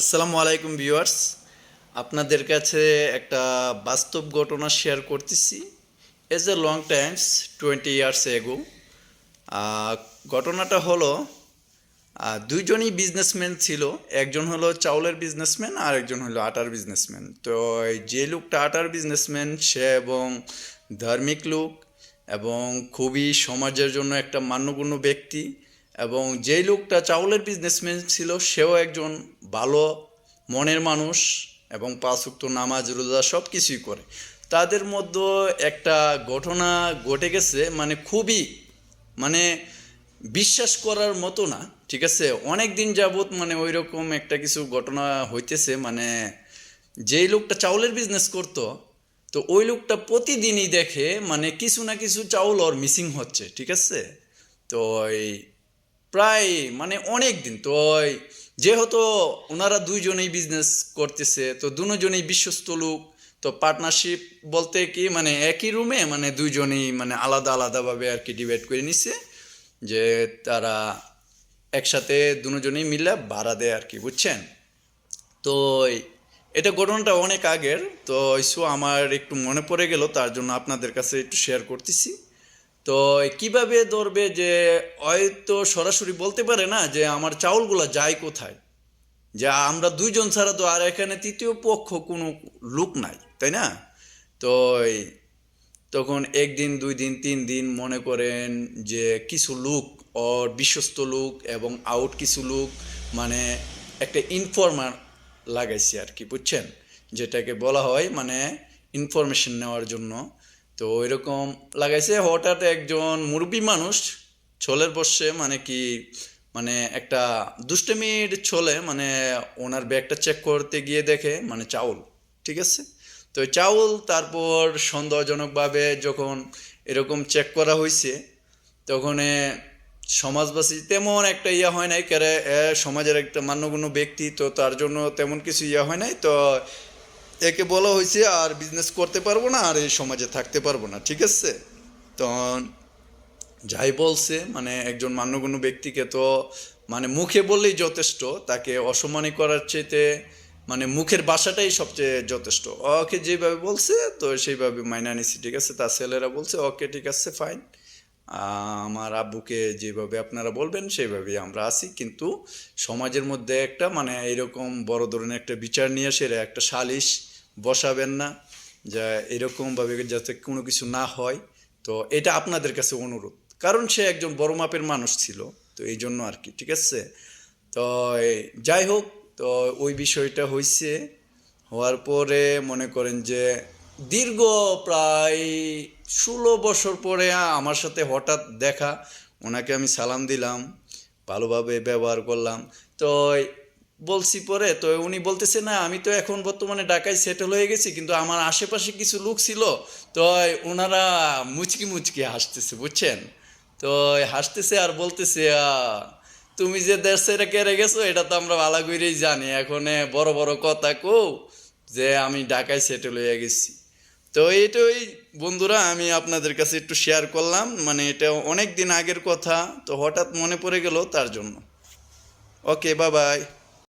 আসসালামু আলাইকুম ভিউয়ার্স। আপনাদের কাছে একটা বাস্তব ঘটনা শেয়ার করতেছি। As a long times twenty years ago ঘটনাটা হলো দুইজনই বিজনেসম্যান ছিল। একজন হলো চাউলের বিজনেসম্যান আর একজন হলো আটার বিজনেসম্যান তো যে লোকটা আটার বিজনেসম্যান সে এবং ধার্মিক লোক এবং খুবই সমাজের জন্য একটা মান্যগণ্য ব্যক্তি। এবং যেই লোকটা চাউলের বিজনেসম্যান ছিল, সেও একজন ভালো মনের মানুষ এবং পাঁচ উক্ত নামাজ, রোজা সব কিছুই করে। তাদের মধ্যে একটা ঘটনা ঘটে গেছে মানে খুবই মানে বিশ্বাস করার মতো না, ঠিক আছে? অনেক দিন যাবত মানে ওই রকম একটা কিছু ঘটনা হইতেছে মানে যেই লোকটা চাউলের বিজনেস করতো, তো ওই লোকটা প্রতিদিনই দেখে মানে কিছু না কিছু চাউল ওর মিসিং হচ্ছে, ঠিক আছে? তো এই প্রায় মানে অনেক দিন। তো ওই যেহেতু ওনারা দুইজনেই বিজনেস করতেছে, তো দুজনেই বিশ্বস্ত লোক, তো পার্টনারশিপ বলতে কি মানে একই রুমে মানে দুইজনেই মানে আলাদা আলাদাভাবে আর কি ডিভাইড করে নিছে, যে তারা একসাথে দুজনেই মিলে ভাড়া দেয় আর কি, বুঝছেন? তো এটা ঘটনাটা অনেক আগের, তো ইস্যু আমার একটু মনে পড়ে গেল, তার জন্য আপনাদের কাছে একটু শেয়ার করতেছি। তো কীভাবে ধরবে যে, হয়তো সরাসরি বলতে পারে না যে, আমার চাউলগুলো যায় কোথায়? যে, আমরা দুইজন ছাড়া তো আর এখানে তৃতীয় পক্ষ কোনো লোক নাই, তাই না? তো তখন একদিন দুই দিন তিন দিন মনে করেন যে, কিছু লোক ওর বিশ্বস্ত লোক এবং আউট কিছু লোক মানে একটা ইনফরমার লাগাইছে আর কি, বুঝছেন? যেটাকে বলা হয় মানে ইনফরমেশন নেওয়ার জন্য। তো ওইরকম লাগাইছে হঠাৎ একজন মুরব্বী মানুষ ছোলের বসে মানে কি মানে একটা দুষ্টমির ছোলে মানে ওনার ব্যাগটা চেক করতে গিয়ে দেখে মানে চাউল, ঠিক আছে? তো চাউল তারপর সন্দেহজনকভাবে যখন এরকম চেক করা হয়েছে তখন সমাজবাসী তেমন একটা ইয়া হয় নাই, কেরে সমাজের একটা মান্যগণ্য ব্যক্তি, তো তার জন্য তেমন কিছু ইয়া হয় নাই, তো একে বলা হয়েছে, আর বিজনেস করতে পারব না, আর এই সমাজে থাকতে পারব না। ঠিক আছে? তখন যাই বলছে মানে একজন মান্যগণ্য ব্যক্তিকে তো মানে মুখে বললেই যথেষ্ট, তাকে অসম্মানী করার চাইতে মানে মুখের বাসাটাই সবচেয়ে যথেষ্ট। ওকে যেভাবে বলছে, তো সেইভাবে মাইনা নিছি, ঠিক আছে? তার ছেলেরা বলছে, ওকে, ঠিক আছে ফাইন আমার আব্বুকে যেভাবে আপনারা বলবেন, সেইভাবেই আমরা আসি কিন্তু সমাজের মধ্যে একটা মানে এরকম বড় ধরনের একটা বিচার নিয়ে এসে, একটা সালিশ বসাবেন না, যা এরকমভাবে যাতে কোনো কিছু না হয়। তো এটা আপনাদের কাছে অনুরোধ। কারণ সে একজন বড় মাপের মানুষ ছিল, তো এই জন্য আর কি, ঠিক আছে? তো যাই হোক, তো ওই বিষয়টা হয়েছে হওয়ার পরে মনে করেন যে দীর্ঘ প্রায় ষোলো বছর পরে আমার সাথে হঠাৎ দেখা, ওনাকে আমি সালাম দিলাম, ভালোভাবে ব্যবহার করলাম। তো বলছি পরে, তো উনি বলতেছে, না, আমি তো এখন বর্তমানে ঢাকায় সেটেল হয়ে গেছি, কিন্তু আমার আশেপাশে কিছু লোক ছিল, তো ওনারা মুচকি মুচকি হাসতেছে, বুঝছেন? তো হাসতেছে আর বলতেছে তুমি যে দেশ ছেড়ে কেড়ে গেছো, এটা তো আমরা ভালো করেই জানি, এখন বড় বড় কথা কো যে আমি ঢাকায় সেটেল হয়ে গেছি। তো এইটাই বন্ধুরা, আমি আপনাদের কাছে একটু শেয়ার করলাম মানে এটা অনেক দিন আগের কথা, তো হঠাৎ মনে পড়ে গেল তার জন্য। Okay bye bye